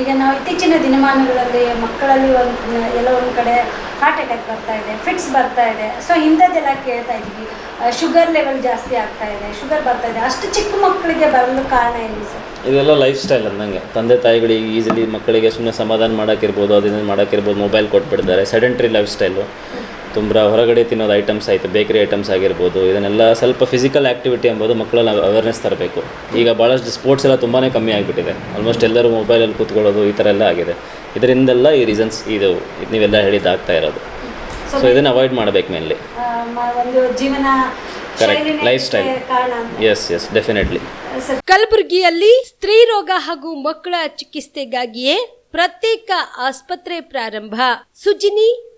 ಈಗ ನಾವು ಇತ್ತೀಚಿನ ದಿನಮಾನಗಳಲ್ಲಿ ಮಕ್ಕಳಲ್ಲಿ ಒಂದು, ಎಲ್ಲ ಒಂದು ಕಡೆ ಹಾರ್ಟ್ ಅಟ್ಯಾಕ್ ಬರ್ತಾ ಇದೆ ಫಿಟ್ಸ್ ಬರ್ತಾ ಇದೆ. ಸೊ ಇಂಥದ್ದೆಲ್ಲ ಕೇಳ್ತಾ ಇದ್ದೀವಿ. ಶುಗರ್ ಲೆವೆಲ್ ಜಾಸ್ತಿ ಆಗ್ತಾ ಇದೆ ಶುಗರ್ ಬರ್ತಾ ಇದೆ. ಅಷ್ಟು ಚಿಕ್ಕ ಮಕ್ಕಳಿಗೆ ಬರಲು ಕಾರಣ ಏನು ಸರ್? ಇದೆಲ್ಲ ಲೈಫ್ ಸ್ಟೈಲ್ ಅಂದಂಗೆ. ತಂದೆ ತಾಯಿಗಳಿಗೆ ಈಸಿಲಿ ಮಕ್ಕಳಿಗೆ ಸುಮ್ಮನೆ ಸಮಾಧಾನ ಮಾಡೋಕ್ಕಿರ್ಬೋದು ಅದನ್ನ ಮಾಡೋಕ್ಕಿರ್ಬೋದು ಮೊಬೈಲ್ ಕೊಟ್ಬಿಡ್ತಾರೆ. ಸೆಡೆಂಟ್ರಿ ಲೈಫ್ ಸ್ಟೈಲು ತುಂಬ ಹೊರಗಡೆ ತಿನ್ನೋದು ಐಟಮ್ಸ್ ಆಯಿತು ಬೇಕರಿ ಐಟಮ್ಸ್ ಆಗಿರ್ಬೋದು ಇದನ್ನೆಲ್ಲ ಸ್ವಲ್ಪ ಫಿಸಿಕಲ್ ಆ್ಯಕ್ಟಿವಿಟಿ ಎಂಬುದು ಮಕ್ಕಳನ್ನ ಅವೇರ್ನೆಸ್ ತರಬೇಕು. ಈಗ ಭಾಳಷ್ಟು ಸ್ಪೋರ್ಟ್ಸ್ ಎಲ್ಲ ತುಂಬಾ ಕಮ್ಮಿ ಆಗಿಬಿಟ್ಟಿದೆ. ಆಲ್ಮೋಸ್ಟ್ ಎಲ್ಲರೂ ಮೊಬೈಲಲ್ಲಿ ಕೂತ್ಕೊಳ್ಳೋದು ಈ ಥರ ಎಲ್ಲ ಆಗಿದೆ. ಇದರಿಂದೆಲ್ಲ ಈ ರೀಸನ್ಸ್ ಇದು ಇದ್ ನೀವೆಲ್ಲ ಹೇಳಿದ್ದಾಗ್ತಾ ಇರೋದು. ಸೊ ಇದನ್ನು ಅವಾಯ್ಡ್ ಮಾಡಬೇಕು ಮೇನ್ಲಿ ಒಂದು ಜೀವನ ಕರೆಕ್ಟ್ ಲೈಫ್ ಸ್ಟೈಲ್ ಕಾರಣ ಅಂತ. ಎಸ್ ಎಸ್ ಡೆಫಿನೆಟ್ಲಿ ಕಲಬುರಗಿಯಲ್ಲಿ ಸ್ತ್ರೀ ರೋಗ ಹಾಗೂ ಮಕ್ಕಳ ಚಿಕಿತ್ಸೆಗಾಗಿಯೇ ಪ್ರತ್ಯೇಕ ಆಸ್ಪತ್ರೆ ಪ್ರಾರಂಭ. ಸುಜಿನಿ